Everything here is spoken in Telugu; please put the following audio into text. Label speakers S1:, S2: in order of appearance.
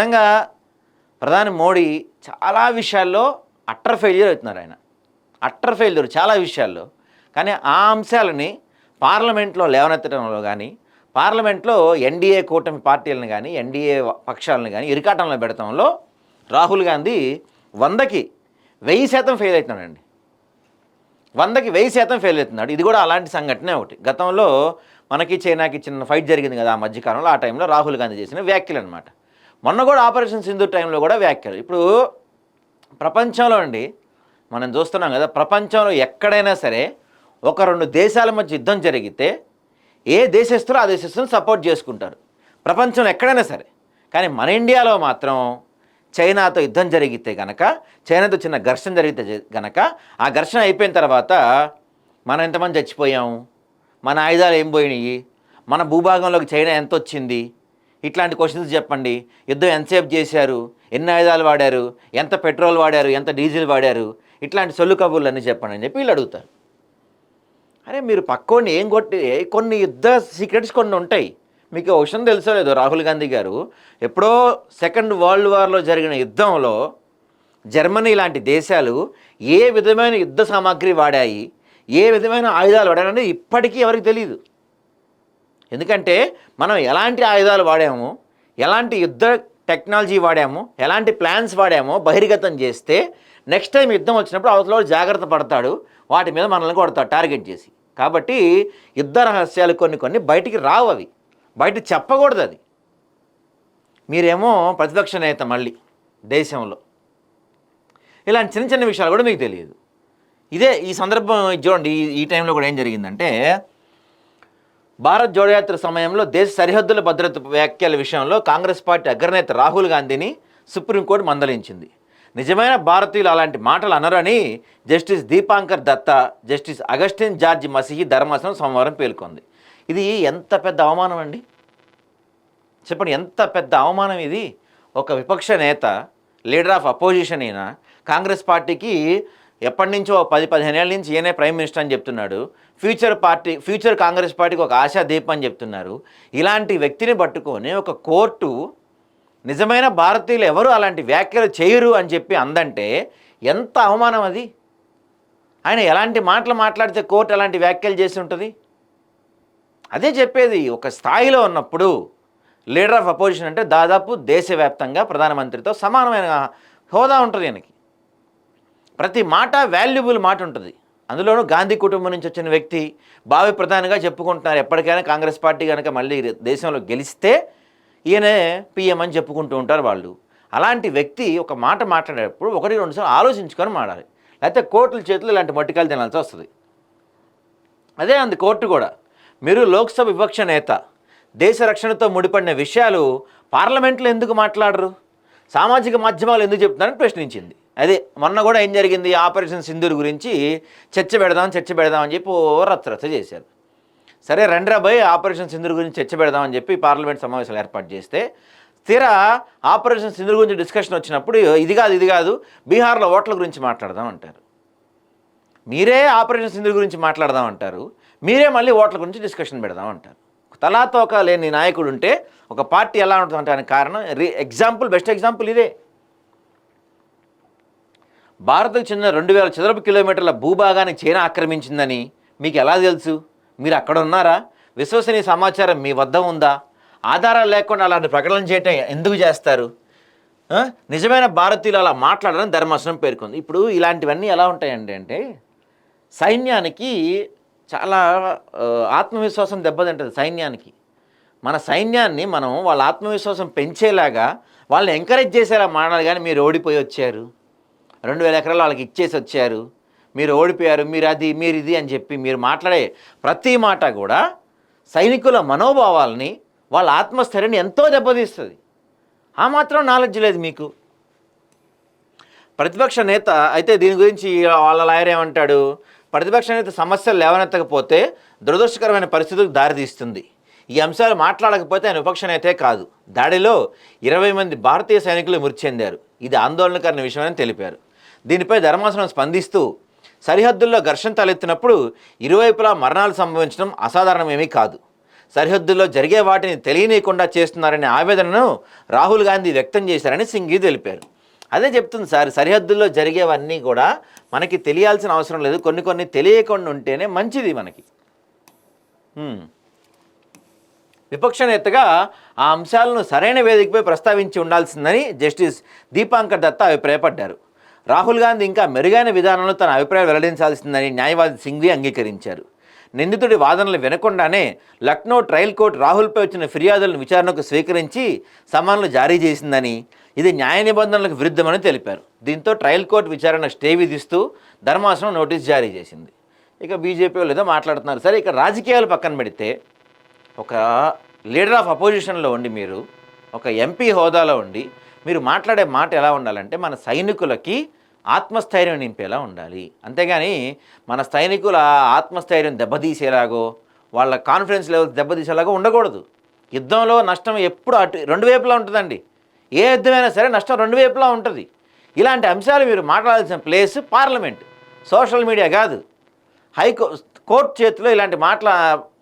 S1: నిజంగా ప్రధాని మోడీ చాలా విషయాల్లో అట్టర్ ఫెయిల్యూర్ అవుతున్నారు ఆయన. అట్టర్ ఫెయిల్యూర్ చాలా విషయాల్లో. కానీ ఆ అంశాలని పార్లమెంట్లో లేవనెత్తడంలో కానీ పార్లమెంట్లో ఎన్డీఏ కూటమి పార్టీలను కానీ ఎన్డీఏ పక్షాలను కానీ ఇరికాటంలో పెడతంలో రాహుల్ గాంధీ వందకి వెయ్యి శాతం ఫెయిల్ అవుతున్నాడండి. వందకి వెయ్యి శాతం ఫెయిల్ అవుతున్నాడు. ఇది కూడా అలాంటి సంఘటనే ఒకటి. గతంలో మనకి చైనాకి చిన్న ఫైట్ జరిగింది కదా ఆ మధ్యకాలంలో ఆ టైంలో రాహుల్ గాంధీ చేసిన వ్యాఖ్యలు అనమాట మొన్న కూడా ఆపరేషన్ సింధు టైంలో కూడా వ్యాఖ్యలు. ఇప్పుడు ప్రపంచంలో అండి మనం చూస్తున్నాం కదా ప్రపంచంలో ఎక్కడైనా సరే ఒక రెండు దేశాల మధ్య యుద్ధం జరిగితే ఏ దేశస్తులు ఆ దేశస్తులను సపోర్ట్ చేసుకుంటారు? ప్రపంచంలో ఎక్కడైనా సరే. కానీ మన ఇండియాలో మాత్రం చైనాతో యుద్ధం జరిగితే గనక చైనాతో చిన్న ఘర్షణ జరిగితే గనక ఆ ఘర్షణ అయిపోయిన తర్వాత మనం ఎంతమంది చచ్చిపోయాము మన ఆయుధాలు ఏం పోయినాయి? మన భూభాగంలోకి చైనా ఎంత వచ్చింది ఇట్లాంటి క్వశ్చన్స్ చెప్పండి. యుద్ధం ఎంతసేపు చేశారు? ఎన్ని ఆయుధాలు వాడారు? ఎంత పెట్రోల్ వాడారు? ఎంత డీజిల్ వాడారు? ఇట్లాంటి సొల్లు కబుర్లు అన్నీ చెప్పండి అని చెప్పి వీళ్ళు అడుగుతారు. అరే మీరు పక్కోని ఏం కొట్టి కొన్ని యుద్ధ సీక్రెట్స్ కొన్ని ఉంటాయి. మీకు విషయం తెలుసో లేదో? రాహుల్ గాంధీ గారు ఎప్పుడో సెకండ్ వరల్డ్ వార్లో జరిగిన యుద్ధంలో జర్మనీ లాంటి దేశాలు ఏ విధమైన యుద్ధ సామాగ్రి వాడాయి? ఏ విధమైన ఆయుధాలు వాడాయని ఇప్పటికీ ఎవరికి తెలియదు ఎందుకంటే మనం ఎలాంటి ఆయుధాలు వాడాము ఎలాంటి యుద్ధ టెక్నాలజీ వాడాము ఎలాంటి ప్లాన్స్ వాడామో బహిర్గతం చేస్తే నెక్స్ట్ టైం యుద్ధం వచ్చినప్పుడు అవతల జాగ్రత్త పడతాడు వాటి మీద మనల్ని కొడతాడు టార్గెట్ చేసి. కాబట్టి యుద్ధ రహస్యాలు కొన్ని కొన్ని బయటికి రావు అవి. బయట చెప్పకూడదు అది. మీరేమో ప్రతిపక్ష నేత మళ్ళీ దేశంలో. ఇలాంటి చిన్న చిన్న విషయాలు కూడా మీకు తెలియదు. ఇదే ఈ సందర్భం ఇది చూడండి ఈ టైంలో కూడా ఏం జరిగిందంటే భారత్ జోడయాత్ర సమయంలో దేశ సరిహద్దుల భద్రత వ్యాఖ్యల విషయంలో కాంగ్రెస్ పార్టీ అగ్రనేత రాహుల్ గాంధీని సుప్రీంకోర్టు మందలించింది. నిజమైన భారతీయులు అలాంటి మాటలు అనరని justice Dipankar Datta justice Augustine George Masih ధర్మాసనం సోమవారం పేర్కొంది. ఇది ఎంత పెద్ద అవమానం అండి? చెప్పండి ఎంత పెద్ద అవమానం ఇది? ఒక విపక్ష నేత లీడర్ ఆఫ్ అపోజిషన్ అయినా కాంగ్రెస్ పార్టీకి ఎప్పటి నుంచో పది పదిహేను ఏళ్ళ నుంచి ఈయనే ప్రైమ్ మినిస్టర్ అని చెప్తున్నాడు. ఫ్యూచర్ పార్టీ ఫ్యూచర్ కాంగ్రెస్ పార్టీకి ఒక ఆశా దీపం అని చెప్తున్నారు. ఇలాంటి వ్యక్తిని పట్టుకొని ఒక కోర్టు నిజమైన భారతీయులు ఎవరు అలాంటి వ్యాఖ్యలు చేయరు అని చెప్పి అందంటే ఎంత అవమానం అది? ఆయన ఎలాంటి మాటలు మాట్లాడితే కోర్టు ఎలాంటి వ్యాఖ్యలు చేసి ఉంటుంది? అదే చెప్పేది ఒక స్థాయిలో ఉన్నప్పుడు లీడర్ ఆఫ్ అపోజిషన్ అంటే దాదాపు దేశవ్యాప్తంగా ప్రధానమంత్రితో సమానమైన హోదా ఉంటుంది ఆయనకి ప్రతి మాట వాల్యుబుల్ మాట ఉంటుంది. అందులోనూ గాంధీ కుటుంబం నుంచి వచ్చిన వ్యక్తి భావి ప్రధానిగా చెప్పుకుంటున్నారు. ఎప్పటికైనా కాంగ్రెస్ పార్టీ కనుక మళ్ళీ దేశంలో గెలిస్తే ఈయనే పిఎం అని చెప్పుకుంటూ ఉంటారు వాళ్ళు. అలాంటి వ్యక్తి ఒక మాట మాట్లాడేటప్పుడు ఒకటి రెండు సార్లు ఆలోచించుకొని మాట్లాడాలి లేకపోతే కోర్టుల చేతులు ఇలాంటి మట్టికలు తినాల్సి వస్తుంది. అదే అంది కోర్టు కూడా. మీరు లోక్సభ వివక్ష నేత దేశ రక్షణతో ముడిపడిన విషయాలు పార్లమెంట్లో ఎందుకు మాట్లాడరు? సామాజిక మాధ్యమాలు ఎందుకు చెప్తున్నారని ప్రశ్నించింది. అదే మొన్న కూడా ఏం జరిగింది? ఆపరేషన్ సింధూర్ గురించి చర్చ పెడదాం చర్చ పెడదాం అని చెప్పి ఓ చేశారు. సరే రెండ్రాబాయ్ ఆపరేషన్ సింధూర్ గురించి చర్చ పెడదామని చెప్పి పార్లమెంట్ సమావేశాలు ఏర్పాటు చేస్తే స్థిర ఆపరేషన్ సింధూర్ గురించి డిస్కషన్ వచ్చినప్పుడు ఇది కాదు ఇది కాదు బీహార్లో ఓట్ల గురించి మాట్లాడదాం అంటారు. మీరే ఆపరేషన్ సింధు గురించి మాట్లాడదాం అంటారు. మీరే మళ్ళీ ఓట్ల గురించి డిస్కషన్ పెడదాం అంటారు. తలాతోక లేని నాయకుడు ఉంటే ఒక పార్టీ ఎలా ఉంటుందంటే కారణం రీ ఎగ్జాంపుల్ బెస్ట్ ఎగ్జాంపుల్ ఇదే. భారత్కు చెందిన రెండు వేల చదరపు కిలోమీటర్ల భూభాగాన్ని చైనా ఆక్రమించిందని మీకు ఎలా తెలుసు? మీరు అక్కడ ఉన్నారా? విశ్వసనీయ సమాచారం మీ వద్ద ఉందా? ఆధారాలు లేకుండా అలాంటి ప్రకటన చేయటం ఎందుకు చేస్తారు? నిజమైన భారతీయులు అలా మాట్లాడడం ధర్మాసనం పేర్కొంది. ఇప్పుడు ఇలాంటివన్నీ ఎలా ఉంటాయండి అంటే సైన్యానికి చాలా ఆత్మవిశ్వాసం దెబ్బతింటుంది సైన్యానికి. మన సైన్యాన్ని మనం వాళ్ళ ఆత్మవిశ్వాసం పెంచేలాగా వాళ్ళని ఎంకరేజ్ చేసేలా మాట్లాడాలి కానీ మీరు ఓడిపోయి వచ్చారు. రెండు వేల ఎకరాలు వాళ్ళకి ఇచ్చేసి వచ్చారు. మీరు ఓడిపోయారు మీరు అది మీరు ఇది అని చెప్పి మీరు మాట్లాడే ప్రతి మాట కూడా సైనికుల మనోభావాల్ని వాళ్ళ ఆత్మస్థైర్యాన్ని ఎంతో దెబ్బతీస్తుంది. ఆ మాత్రం నాలెడ్జ్ లేదు మీకు. ప్రతిపక్ష నేత అయితే దీని గురించి వాళ్ళ లాయర్ ఏమంటాడు? ప్రతిపక్ష నేత సమస్యలు లేవనెత్తకపోతే దురదృష్టకరమైన పరిస్థితులకు దారితీస్తుంది ఈ అంశాలు మాట్లాడకపోతే ఆయన విపక్ష నేతే కాదు. దాడిలో ఇరవై మంది భారతీయ సైనికులు మృతి చెందారు. ఇది ఆందోళనకరమైన విషయమని తెలిపారు. దీనిపై ధర్మాసనం స్పందిస్తూ సరిహద్దుల్లో ఘర్షణ తలెత్తినప్పుడు ఇరువైపులా మరణాలు సంభవించడం అసాధారణమేమీ కాదు. సరిహద్దుల్లో జరిగే వాటిని తెలియనీయకుండా చేస్తున్నారనే ఆవేదనను రాహుల్ గాంధీ వ్యక్తం చేశారని సింఘీ తెలిపారు. అదే చెప్తుంది సార్ సరిహద్దుల్లో జరిగేవన్నీ కూడా మనకి తెలియాల్సిన అవసరం లేదు. కొన్ని కొన్ని తెలియకుండా ఉంటేనే మంచిది మనకి. విపక్ష నేతగా ఆ అంశాలను సరైన వేదికపై ప్రస్తావించి ఉండాల్సిందని జస్టిస్ దీపాంకర్ దత్తా అభిప్రాయపడ్డారు. రాహుల్ గాంధీ ఇంకా మెరుగైన విధానంలో తన అభిప్రాయం వెల్లడించాల్సిందని న్యాయవాది సింఘ్వి అంగీకరించారు. నిందితుడి వాదనలు వినకుండానే లక్నో ట్రయల్ కోర్టు రాహుల్పై వచ్చిన ఫిర్యాదులను విచారణకు స్వీకరించి సమన్లు జారీ చేసిందని ఇది న్యాయ నిబంధనలకు విరుద్ధమని తెలిపారు. దీంతో ట్రయల్ కోర్టు విచారణ స్టే విధిస్తూ ధర్మాసనం నోటీస్ జారీ చేసింది. ఇక బీజేపీ వాళ్ళు ఏదో మాట్లాడుతున్నారు. సరే ఇక రాజకీయాలు పక్కన పెడితే ఒక లీడర్ ఆఫ్ అపోజిషన్లో ఉండి మీరు ఒక ఎంపీ హోదాలో ఉండి మీరు మాట్లాడే మాట ఎలా ఉండాలంటే మన సైనికులకి ఆత్మస్థైర్యం నింపేలా ఉండాలి. అంతేగాని మన సైనికుల ఆత్మస్థైర్యం దెబ్బతీసేలాగో వాళ్ళ కాన్ఫిడెన్స్ లెవెల్స్ దెబ్బతీసేలాగో ఉండకూడదు. యుద్ధంలో నష్టం ఎప్పుడు అటు రెండు వైపులా ఉంటుందండి. ఏ యుద్ధమైనా సరే నష్టం రెండు వైపులా ఉంటుంది. ఇలాంటి అంశాలు మీరు మాట్లాడాల్సిన ప్లేస్ పార్లమెంట్. సోషల్ మీడియా కాదు. హైకో కోర్టు చేతిలో ఇలాంటి మాటల